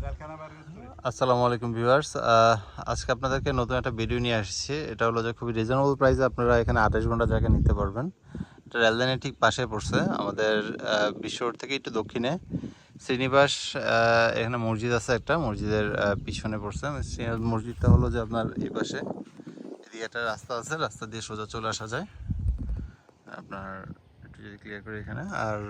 আসসালামু আলাইকুম ভিউয়ার্স। আজকে আপনাদেরকে নতুন একটা ভিডিও নিয়ে আসছি। এটা হলো যে খুবই রিজনেবল প্রাইসে আপনারা এখানে আঠাশ ঘণ্টা জায়গা নিতে পারবেন। এটা রেললাইনের ঠিক পাশে পড়ছে। আমাদের বিশ্ব থেকে একটু দক্ষিণে। শ্রীনিবাস এখানে মসজিদ আছে একটা। মসজিদের পিছনে পড়ছে। শ্রীনিবাস মসজিদটা হলো যে আপনার এই পাশে। এদিকে একটা রাস্তা আছে। রাস্তা দিয়ে সোজা চলে আসা যায়। আপনার একটু যদি ক্লিয়ার করি এখানে। আর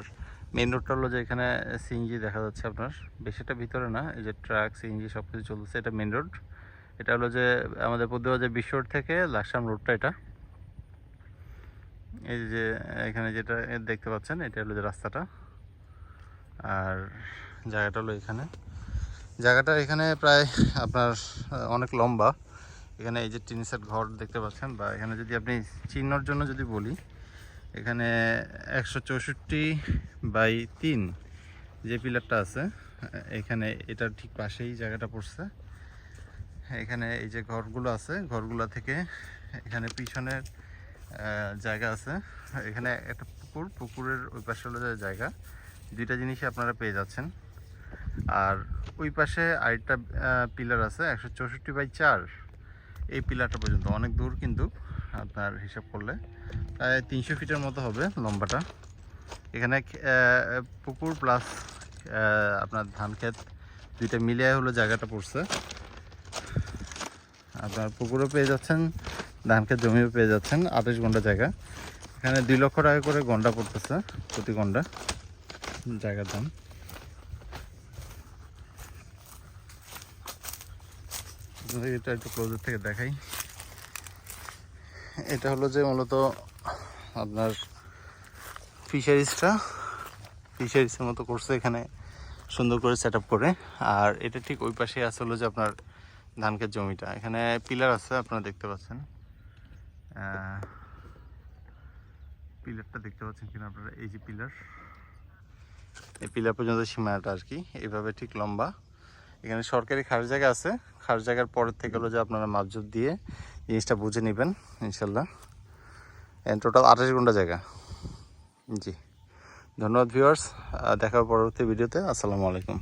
মেন রোডটা হলো যে এখানে সিএনজি দেখা যাচ্ছে আপনার। বেশিটা ভিতরে না, এই যে ট্রাক সিএনজি সব কিছু চলছে এটা মেন রোড এটা হলো যে, আমাদের পদ্মবাজার বিশ্ব রোড থেকে লাকসাম রোডটা এটা। এই যে, এখানে যেটা দেখতে পাচ্ছেন, এটা হলো যে রাস্তাটা। আর জায়গাটা হলো এখানে। জায়গাটা এখানে প্রায় আপনার অনেক লম্বা। এখানে এই যে টিন ঘর দেখতে পাচ্ছেন, বা এখানে যদি আপনি চিহ্নর জন্য যদি বলি এখানে একশো চৌষট্টি বাই তিন যে পিলারটা আছে, এখানে এটার ঠিক পাশেই জায়গাটা পড়ছে। এখানে এই যে ঘরগুলো আছে, ঘরগুলো থেকে এখানে পিছনের জায়গা আছে। এখানে একটা পুকুর, পুকুরের ওই পাশে হলো জায়গা। দুইটা জিনিসই আপনারা পেয়ে যাচ্ছেন। আর ওই পাশে আরেকটা পিলার আছে, একশো চৌষট্টি বাই চার। এই পিলারটা পর্যন্ত অনেক দূর কিন্তু। আপনার হিসাব করলে। প্রায় তিনশো ফিটের মতো হবে লম্বাটা। এখানে পুকুর প্লাস আপনার ধান ক্ষেত দুইটা মিলিয়ে হলো জায়গাটা পড়ছে। আপনার পুকুরও পেয়ে যাচ্ছেন, ধান ক্ষেত জমিও পেয়ে যাচ্ছেন, আঠাশ ঘণ্টা জায়গা। এখানে দুই লক্ষ টাকা করে গন্ডা পড়তেছে প্রতি গন্ডা, জায়গার দাম। এটা একটু ক্লোজের থেকে দেখাই। এটা হলো যে মূলত আপনার ফিশারিজটা, ফিশারিজের মতো করছে এখানে, সুন্দর করে সেট করে। আর এটা ঠিক ওই পাশে আছে হলো যে আপনার ধান ক্ষেত জমিটা। এখানে পিলার আছে, আপনারা দেখতে পাচ্ছেন। পিলারটা দেখতে পাচ্ছেন কিনা আপনারা? এই যে পিলার এই পিলার পর্যন্ত সীমানাটা আর কি। এইভাবে ঠিক লম্বা। এখানে সরকারি খাস জায়গা আছে। খাস জায়গার পরের থেকে হলো যে আপনারা মাপজুপ দিয়ে জিনিসটা বুঝে নেবেন, ইনশাল্লাহ। টোটাল আঠাশ ঘণ্টা জায়গা। জি। ধন্যবাদ ভিউয়ার্স দেখা পরবর্তী ভিডিওতে। আসসালামু আলাইকুম।